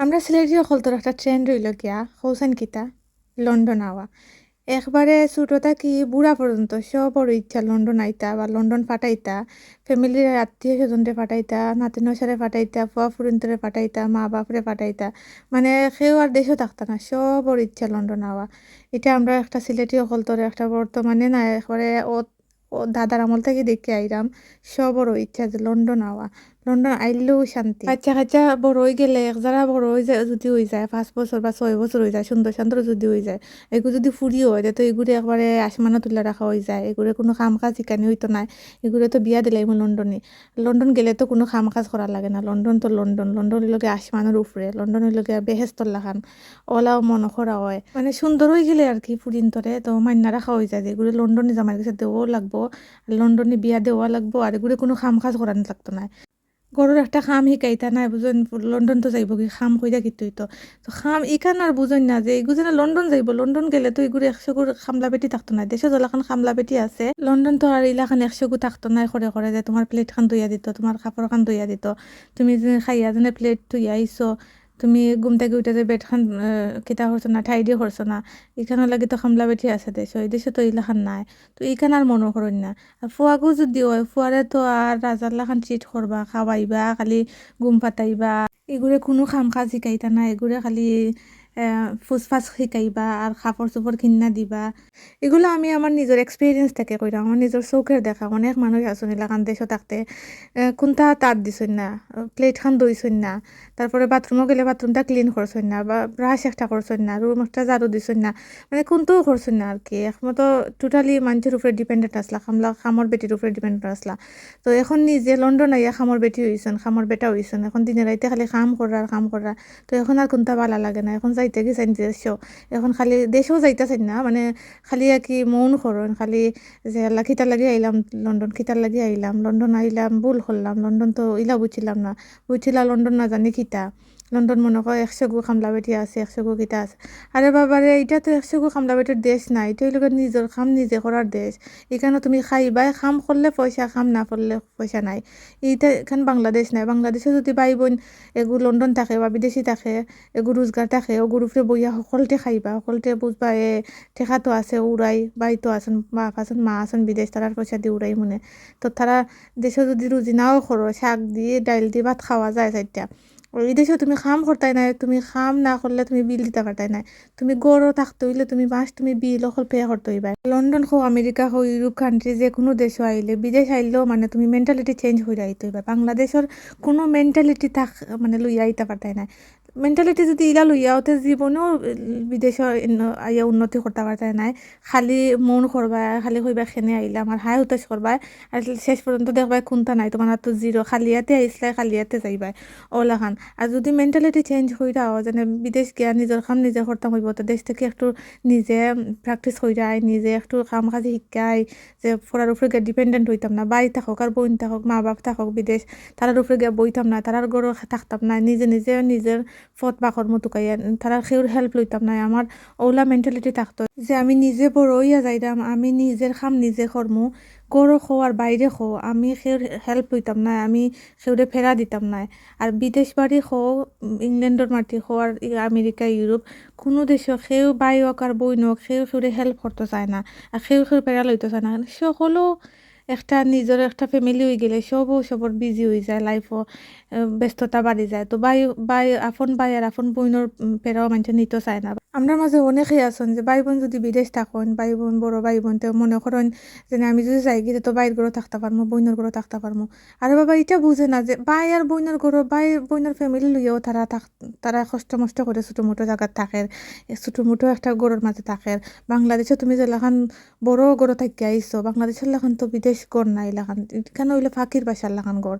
আমরা সিলেটি অকলতর একটা ট্রেন্ড রইল গিয়া হৌসান কিতা লন্ডন আওয়া একবারে ছোটো থাকি বুড়া পর্যন্ত সবর ইচ্ছা লন্ডন আইতা বা লন্ডন ফাটাইতা ফ্যামিলির আত্মীয় স্বজনরে ফাটাইতা নাতি নসারে ফাটাইতা ফুয়া ফুরিন্তরে ফাটাইতা, মা বাপরে ফাটাইতা মানে সেও আর দেশও থাকতা না সবর ইচ্ছা লন্ডন আওয়া এটা আমরা একটা সিলেটি অকলতরে একটা বর্তমানে না একবারে ও দাদার আমল থেকে দেখে আইরাম সবরও ইচ্ছা যে লন্ডন আওয়া লন্ডন আইলেও শান্তি। বাচ্চা কাচ্চা বড় হয়ে গেলে এক যারা বড় হয়ে যায়, যদি হয়ে যায়, পাঁচ বছর বা ছয় বছর হয়ে যায় সুন্দর সুন্দর যদি হয়ে যায় এগুলো যদি ফুরি হয় তো এগুলো একবারে আসমানো তুলে রাখা হয়ে যায় এগুলো কোনো কাম কাজ শিখানি হইতো না এগুলো তো বিয়া দিলাই লন্ডনে লন্ডন গেলে তো কোনো কাম কাজ করা লাগে না লন্ডন তো লন্ডন লন্ডন লগে আসমানের উপরে লন্ডন লগে বেহেস্তর লাগান ওলাও মন করা হয়। মানে সুন্দর হয়ে গেলে আর কি ফুরিন তরে তো মান্না রাখা হয়ে যায় এগুলো লন্ডনে জামাই কাছে দেওয়াও লাগবো লন্ডনে বিয়া দেওয়া লাগবো আর এগুলো কোনো কাম কাজ করানো লাগতো না গরুর একটা খাম শিকাইতা নাই, বুঝেন লন্ডন তো যাইব কি, খাম কইরা কিন্তু তো। তো খাম ইখান আর বুঝেন না যে এগুলো যেন লন্ডন যাইব লন্ডন গেলে তো এগুলো একশো গুড় খামলা বেটি থাকতো না দেশে জলাখান খামলা বেটি আছে লন্ডন তো আর ইলাখান একশো গু থাকতো নাই করে করে যে তোমার প্লেট খান ধুইয়া দিত তোমার কাপড় খান ধুইয়া দিত। তুমি খাইয়া, যেনে প্লেট ধুইয়া আইছো তুমি ঘুম থেকে উঠে যে বেড খান কিতা করছ না ঠাই দিয়ে করছ না এখানে লাগে তো খামলা বেঠি আছে দেশ এই দেশে তো ইলাখান নাই। তো এইখান আর মনে করেন না আর ফুয়াকেও যদি হয় ফুয়ারে তো আর রাজার লাখান চিট করবা খাওয়াইবা খালি ঘুম পাতাইবা। এগুলো কোনো খাম কাজ শিকাইতা না এগুলো খালি ফুসফাস শিকাইবা আর কাপড় চোপড় কিনা দিবা। এগুলো আমি আমার নিজের এক্সপিরিয়েন্স থেকে কইরা আমার নিজের চৌকের দেখা। অনেক মানুষ আছেন এলাকান দেশও থাকতে কোনটা তার দিছই না প্লেট খান দইছই না তারপরে বাথরুমও গেলে বাথরুমটা ক্লিন করছই না, বা ব্রাশ একটা করছই না রুম একটা ঝাড়ু দিছই না মানে কোনটাও করছই না আর কি একমতো টোটালি মানুষের উপরে ডিপেন্ডেন্ট আসলা খামলা খামর বেটির উপরে ডিপেন্ডেন্ট আসলা তো এখন নিজে লন্ডন আইয়া খামর বেটি হইছেন খামর বেটা হইছেন এখন দিনে রাইতে খালি কাম করার কাম করা তো এখন আর কোনটা ভালো লাগে না, এখন যাইতে গেছেন দেশ এখন খালি দেশেও যাইতেছেন না মানে খালি আর কি মৌন করেন খালি যে আল্লাহ খিতার লাগে আইলাম, লন্ডন খিতার লাগে আইলাম, লন্ডন আইলাম, ভুল করলাম, লন্ডন তো ইলা বুঝছিলাম না বুঝছিলা লন্ডন না জানি খিতা। লন্ডন মনে কর একশো গু খামলা বেটি আছে একশো গু কিতা আছে। আরে বাবারে এটা তো একশো গু খামলা বেটির দেশ নাই হইল নিজের খাম নিজে করার দেশ। এখানে তুমি খাইবাই, খাম করলে পয়সা খাম না করলে পয়সা নাই। এইটা এখান বাংলাদেশ নাই। বাংলাদেশে যদি ভাই বোন এগু লন্ডন থাকে বা বিদেশি থাকে, এগু রোজগার থাকে ওগুর উপরে বইয়া সকলতে খাইবা, সকলতে বুঝবা এ ঠেকা তো আছে উড়াই বাই তো আছেন বাপ আছেন মা আছেন বিদেশ তারার পয়সা দিয়ে উড়াই মনে। তো তারা দেশে যদি রুজি নাও করো শাক দিয়ে ডাইল দিয়ে ভাত খাওয়া যায় চারটা এই দেশে তুমি খাম করতাই নাই, তুমি খাম না করলে তুমি বিল দিতে পারতাই নাই। তুমি গড়ও থাকতে হইলে তুমি মাস তুমি বিল অকল পে করতে হইবা লন্ডন হোক আমেরিকা হোক ইউরোপ কান্ট্রি যে কোনো দেশ আইলে, বিদেশ আইলেও মানে তুমি মেন্টালিটি চেঞ্জ হয়ে আইতে হইবা। বাংলাদেশের কোনো মেন্টালিটি থাক মানে লইয়া আইতে পারতাই নাই। মেন্টালিটি যদি ইলা লইয়া ওতে জীবনেও বিদেশৰ আইয়া উন্নতি করতে পারতে নাই। খালি মন করবা খালি কইবা খেনে আইলাম আর হাই হুতাশ করবা আর শেষ পর্যন্ত দেখবা কোনটা নাই তোমার তো জিরো খালিয়াতে আইসলাই খালিয়াতে যাইবা ওলা খান। আর যদি মেন্টালিটি চেঞ্জ হয়ে যাও যেন বিদেশ গিয়া নিজের কাম নিজে করতাম হইব তো দেশ থেকে একটু নিজে প্র্যাকটিস হয়ে যায়, নিজে একটু কাম কাজ শিকাই, যে পড়ার উপরে গিয়ে ডিপেন্ডেন্ট হইতাম না, বাই থাকক আর বোন থাকক মা বাপ থাকক বিদেশ তারার উপরে গিয়া বইতাম না তারার গরু থাকতাম না, নিজে নিজে নিজের ফত বাকর মতো কাইয়া তারা সেউর হেল্প লইতাম না আমার ওলা মেন্টালিটি থাকতো যে আমি নিজে বড় হইয়া যাইতাম আমি নিজের খাম, নিজে করমু গরো খো আর বাইরে খো। আমি সেউর হেল্প লইতাম না আমি সেউরে ফেরা দিতাম না আর বিদেশ বাড়ি খো ইংল্যান্ডর মাটি খো আর আমেরিকা ইউরোপ কোনো দেশে সেও বাই হোক আর বই নোক সেও সেউরে হেল্প করতে চায় না আর সেও সেউ ফেরা লইতে চায় না। সকলেও একটা নিজের একটা ফ্যামিলি হয়ে গেলে সবও সবর বিজি হয়ে যায় লাইফও ব্যস্ততা বাড়ি যায়। তো বাই বাই আপন বাই আর আপন বোনের পেরাও মানুষ নিতে চায় না। আমরা মাঝে অনেকেই আছেন যে ভাই বোন যদি বিদেশ থাকেন ভাই বোন বড় ভাই বোন তো মনে করেন যে আমি যদি যাই গিয়ে তো বাইর ঘরে থাকতে পারব বইনের ঘরে থাকতে পারব আর বাবা এটা বুঝে না যে বাই আর বইনের ঘরে বাই বইনের ফ্যামিলি লইয়াও তারা থাক তারা কষ্ট মষ্ট করে ছোটো মোটো জায়গার থাকে। ছোটো মোটো একটা গড়ের মাঝে থাকে। বাংলাদেশে তুমি যে লাখান বড় গড় থাকি আইসো বাংলাদেশের লাখান তো বিদেশ গড় নাই লাখান এখানে হইলে ফাঁকির বাসার লাখান গড়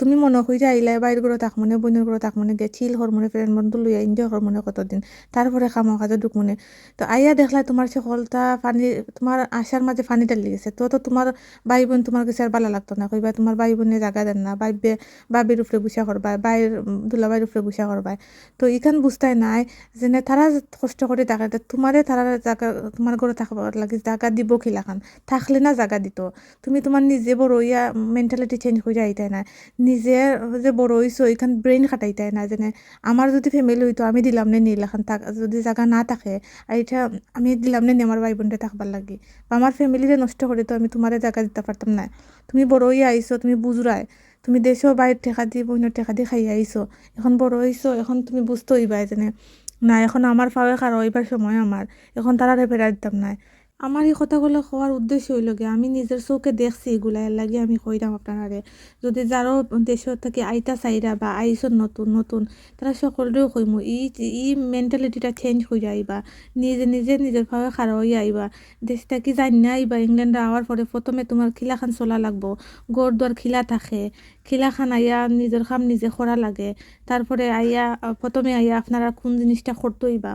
তুমি মনে হইলে আইলে, বাইর ঘরে থাক মনে বইনের ঘরে থাক মনে, গিয়ে চিল হর মনে ফ্রেন্ড বন্ধু লইয়া এনজয় হর মনে কতদিন। তারপরে কাম কাজে ঢুক মনে। তো আইয়া দেখলা তোমার সকলটা পানি তোমার আশার মাঝে পানি ডালি গেছে। তো তো তোমার ভাই বোন তোমার কাছে আর ভালো লাগতো না। কইবা তোমার ভাই বোনে জায়গা দেন না বাইবে বাবির উপরে গুছা করবা বাইর দুলাবাইর উপরে গুছা করবা তো ইখান বুঝতাই নাই যেনে তারা কষ্ট করে থাকে তোমারে তারা জায়গা তোমার ঘরে থাকবার লাগে জায়গা দিব খিলাখান থাকলে না জায়গা দিত। তুমি তোমার নিজে বড় হইয়া মেন্টালিটি চেঞ্জ হয়ে যাইতে না নিজে যে বড় হইছো এখান ব্রেন খাটাইতে না যেনে আমার যদি ফ্যামিলি হইতো আমি দিলাম নে নীল এখন থাক যদি জায়গা না থাকে আর এটা আমি দিলাম নে আমার ভাই বোনটা থাকবার লাগি। বা আমার ফ্যামিলিরে নষ্ট করে তো আমি তোমারে জায়গা দিতে পারতাম না তুমি বড় হইয়া তুমি বুঝরায় তুমি দেশেও বাইর ঠেকা দিয়ে বইনের ঠেকা দিয়ে খাইয়া আইছো এখন বড় হইছো এখন তুমি বুঝতে হইবা যেনে না এখন আমার ফাওয়ে খারো হইবার সময় আমার এখন তারারে ফেরা দিতাম না আমার এই কথাগুলো হওয়ার উদ্দেশ্য হইল গিয়ে, আমি নিজের চোখে দেখছি এগুলা, এর লাগে আমি কইরাম আপনারে যদি যারও দেশের থেকে আইতা চাইরা বা আইস নতুন নতুন, তারা সকলেও কইমু, ই ই মেন্টালিটিটা চেঞ্জ হয়ে যাইবা নিজে নিজে নিজের ভাবে খাড়া হয়ে আইবা। দেশ থেকে যাই না আইবা? ইংল্যান্ডে আওয়ার পরে প্রথমে তোমার খিলাখান চলা লাগবো গড় দুয়ার খিলা থাকে, খিলাখান আইয়া নিজের কাম নিজে করা লাগে, তারপরে আইয়া, প্রথমে আইয়া আপনারা কোন জিনিসটা করতে হইবা?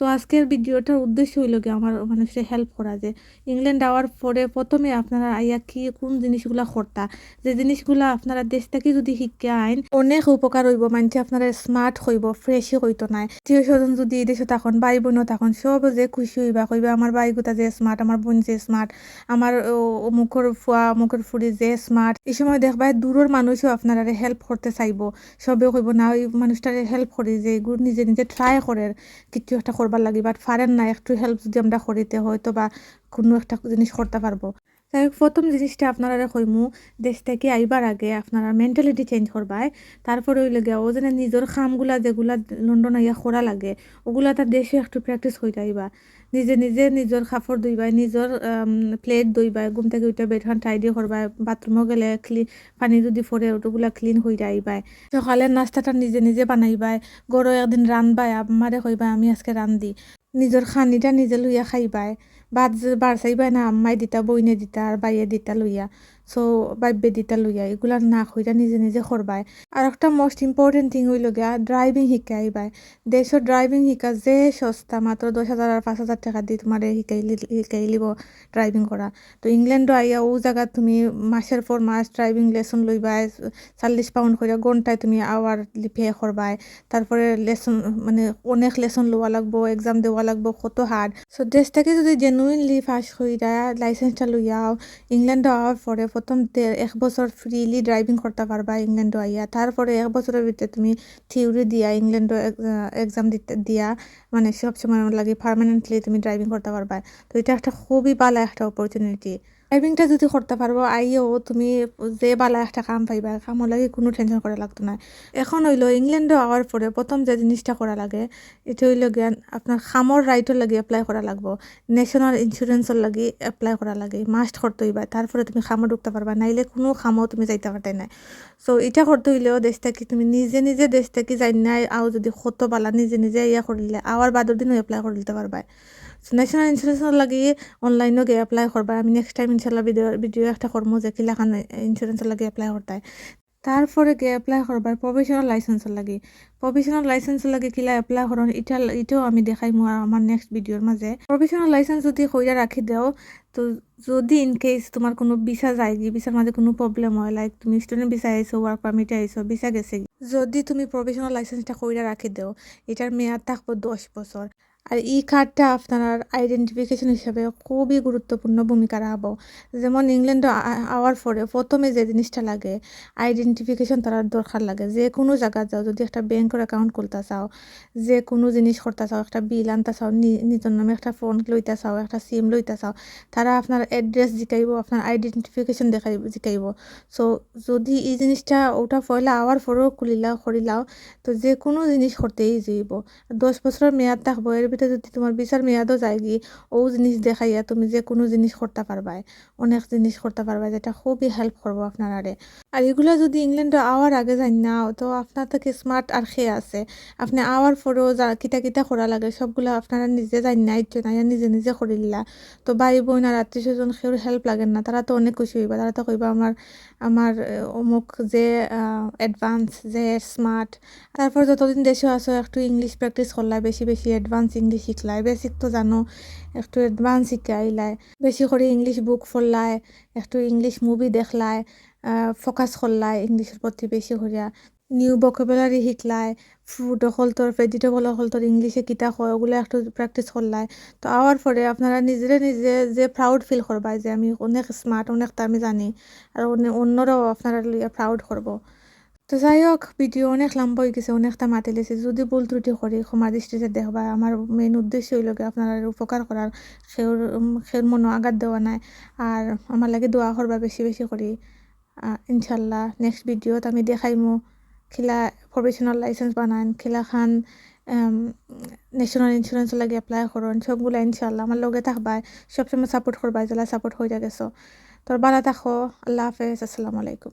তো আজকের ভিডিওটার উদ্দেশ্য হইল কি আমার মানুষের হেল্প করা যে ইংল্যান্ড আওয়ার পরে প্রথমে আপনারা আইয়া কি, কোন জিনিসগুলা করতা? যে জিনিসগুলা আপনারা দেশ থেকে যদি শিক্ষা আইন, অনেক উপকার হইব মানুষে আপনারা স্মার্ট হইব ফ্রেশই হইতো নাই আত্মীয় স্বজন যদি এই দেশে তখন ভাই বোনও তখন সব যে খুশি হইবা, কইবা আমার ভাই গোটা যে স্মার্ট আমার বোন যে স্মার্ট আমার অমুকর ফুয়া, অমুকর ফুরি যে স্মার্ট এই সময় দেখবা দূরের মানুষও আপনারা হেল্প করতে চাইব। সবে কইব, না, ওই মানুষটারে হেল্প করি যে, নিজে নিজে ট্রাই করে কিছু একটা করবার লাগি বাট পারেন না, একটু হেল্প যদি আমরা করিতে হয়তো বা কোনো একটা জিনিস করতে পারব। যাই হোক, প্রথম জিনিসটা আপনারা কইমু, দেশ থেকে আইবার আগে আপনারা মেন্টালিটি চেঞ্জ করবাই। তারপরে ওই লাগে ও যেন নিজের খামগুলা যেগুলা লন্ডন আইয়া করা লাগে, ওগুলা তার দেশে একটু প্র্যাকটিস হয়ে যাইবা নিজে নিজে নিজের কাপড় ধুইবাই, নিজের প্লেট ধুইবাই, ঘুম থেকে উঠে বেডখান টাইডি করবাই বাথরুমও গেলে ক্লিন পানি যদি পরে ওগুলা ক্লিন হয়ে যাইবাই সকালের নাস্তাটা নিজে নিজে বানাইবাই, গরো একদিন রানবাই আমারে কইবাই, আমি আজকে রান্ধি নিজের খানিটা নিজে লইয়া খাইবাই। বাদ বার চাইবাই না আম্মাই দিতা বইনে দিতা আর বাইয়ে দিতা লইয়া। সো বাইবে দিতা লইয়া এগুলা না কইরা নিজে নিজে করবাই। আর একটা মোস্ট ইম্পর্টেন্ট থিং হইল গিয়া ড্রাইভিং শিকাইবাই দেশত ড্রাইভিং শিকা যে সস্তা, মাত্র দশ হাজার আর পাঁচ হাজার টাকা দিয়ে তোমার শিকাই শিকাই লিব ড্রাইভিং করা। তো ইংল্যান্ডও আইয়া ও জায়গা তুমি মাসের পর মাস ড্রাইভিং লেসন লইবাই, চাল্লিশ পাউন্ড করে ঘন্টায় তুমি আওয়ার পে করবাই। তারপরে লেসন মানে অনেক লেসন লওয়া লাগবো এক্সাম দেওয়া লাগবো, কত হার্ড সো দেশ থেকে যদি জেনুইনলি ফার্স্ট হইরা লাইসেন্সটা লইয়াও ইংল্যান্ডে আওয়ার পরে প্রথম এক বছর ফ্রিলি ড্রাইভিং করতে পারবা ইংল্যান্ড আইয়া। তারপরে এক বছরের ভিতরে তুমি থিওরি দিয়া, ইংল্যান্ড এক্সাম দিতে, দিয়া মানে সব সময় লাগে পারমানেন্টলি তুমি ড্রাইভিং করতে পারবা। তো এটা একটা খুবই ভালো একটা অপরচুনিটি ড্রাইভিংটা যদি করতে পারব, আইও তুমি যে বালা একটা কাম পাইবা কামও লাগে কোনো টেনশন করা লাগতো না এখন হইল ইংল্যান্ডে আওয়ার পরে প্রথম যে জিনিসটা করা লাগে এটা হইল জ্ঞান আপনার খামর রাইটর লাগে এপ্লাই করা লাগবো। ন্যাশনাল ইন্স্যুরেন্সের লাগে এপ্লাই করা লাগে মাস্ট করতে হইবা তারপরে তুমি খামো ঢুকতে পারবা নাইলে কোনো খামও তুমি যাইতে পারতাই না সো এটা করতে হইলেও দেশ থেকে তুমি নিজে নিজে দেশ থেকে যাই নাই আও যদি কত বালা নিজে নিজে ইয়া করিলে আওয়ার বাদর দিনও এপ্লাই করে দিতে পারবা ন্যাশনাল ইন্স্যুরেন্সের লাগে অনলাইনও গিয়ে এপ্লাই করবা আমি নেক্সট টাইম ইনশাল্লাহ ভিডিও ভিডিও একটা করব যে কিলাখান ইন্স্যুরেন্সের লাগে এপ্লাই করতে তারপরে গিয়ে এপ্লাই করবার প্রফেশনাল লাইসেন্সের লাগে। প্রফেশনাল লাইসেন্সের লাগে কিলা এপ্লাই করন এটা এটাও আমি দেখাই আমার নেক্সট ভিডিওর মাঝে প্রফেশনাল লাইসেন্স যদি কইরা রাখি দেও, তো যদি ইন কেস তোমার কোনো ভিসা যায় কি ভিসার মাঝে কোনো প্রবলেম হয় লাইক তুমি স্টুডেন্ট ভিসা আইছো ওয়ার্ক পারমিটে আইছো ভিসা গেছে যদি তুমি প্রফেশনাল লাইসেন্সটা কইরা রাখি দেও এটার মেয়াদ থাকব দশ বছর আর এই কার্ডটা আপনার আইডেন্টিফিকেশন হিসাবে খুবই গুরুত্বপূর্ণ ভূমিকা রাখব। যেমন ইংল্যান্ডে আওয়ার পরে প্রথমে যে জিনিসটা লাগে আইডেন্টিফিকেশন তার দরকার লাগে। যে কোনো জায়গা যাও, যদি একটা ব্যাংকের অ্যাকাউন্ট খুলতে চাও, যে কোনো জিনিস করতে চাও, একটা বিল আনতে চাও নিজের নামে একটা ফোন লইতে চাও, একটা সিম লইতে চাও, তারা আপনার অ্যাড্রেস জিকাইব, আপনার আইডেন্টিফিকেশন দেখাই জিকাইব। সো যদি এই জিনিসটা ওটা পয়লা আওয়ার পরেও খুলিলাও, করিলাও, তো যে কোনো জিনিস করতেই যাইব। দশ বছরের মেয়াদ থাকব, এর ভিতরে যদি তোমার বিচার মেয়াদও যায় কি ও জিনিস দেখাইয়া তুমি যে কোনো জিনিস করতে পারবাই অনেক জিনিস করতে পারবা যেটা খুবই হেল্প করব আপনার আরে আর এগুলো যদি ইংল্যান্ডে আওয়ার আগে যাই না তো আপনার থেকে স্মার্ট আর খেয়ে আছে। আপনি আওয়ার পরেও যা, কিতা কিতা করা লাগে, সবগুলো আপনারা নিজে যাই না, ইচ্ছে না নিজে নিজে করিলা তো ভাই বোন আর আত্মীয় স্বজন কেউ হেল্প লাগে না তারা তো অনেক খুশি হইবা তারা তো কইবা আমার আমার অমুক যে অ্যাডভান্স যে স্মার্ট তারপর যতদিন দেশে আসো একটু ইংলিশ প্র্যাকটিস করলাই বেশি বেশি অ্যাডভান্স ইংলিশ শিখলাই বেসিক তো জানো, একটু অ্যাডভান্স শিখাইলাই বেশি করে ইংলিশ বুক পড়লাই একটু ইংলিশ মুভি দেখলাই ফোকাস করলাই ইংলিশের প্রতি বেশি করিয়া নিউ ভোকাবুলারি শিখলাই ফুড অকলতর ভেজিটেবল অকলতর ইংলিশে কিতা কয়, ওগুলো একটু প্র্যাকটিস করলাই তো আওয়ার পরে আপনারা নিজেরে নিজে যে প্রাউড ফিল করবা যে আমি অনেক স্মার্ট অনেকটা আমি জানি আর অন্য- অন্যরাও আপনারা প্রাউড করব তো যাই হোক ভিডিও অনেক লম্বা হয়ে গেছে, অনেকটা মাতি লেছে। যদি ভুল ত্রুটি করি, ক্ষমা দৃষ্টিতে দেখবা। আমার মেন উদ্দেশ্য হইল গিয়ে আপনারা উপকার করার সেওর সেওর মনো আঘাত দেওয়া নাই। আর আমার লাগে দোয়া করবা বেশি বেশি করি। ইনশাল্লাহ নেক্সট ভিডিওত আমি দেখাইমু খিলা প্রফেশনাল লাইসেন্স বানান, খিলা খান ন্যাশনাল ইন্স্যুরেন্স লাগে এপ্লাই করুন, সবগুলা ইনশাল্লাহ আমার লগে থাকবাই সবসময় সাপোর্ট করবাই যারা সাপোর্ট হয়ে গেছো। তোর বালা থাকো, আল্লাহ হাফেজ, আসসালামু আলাইকুম।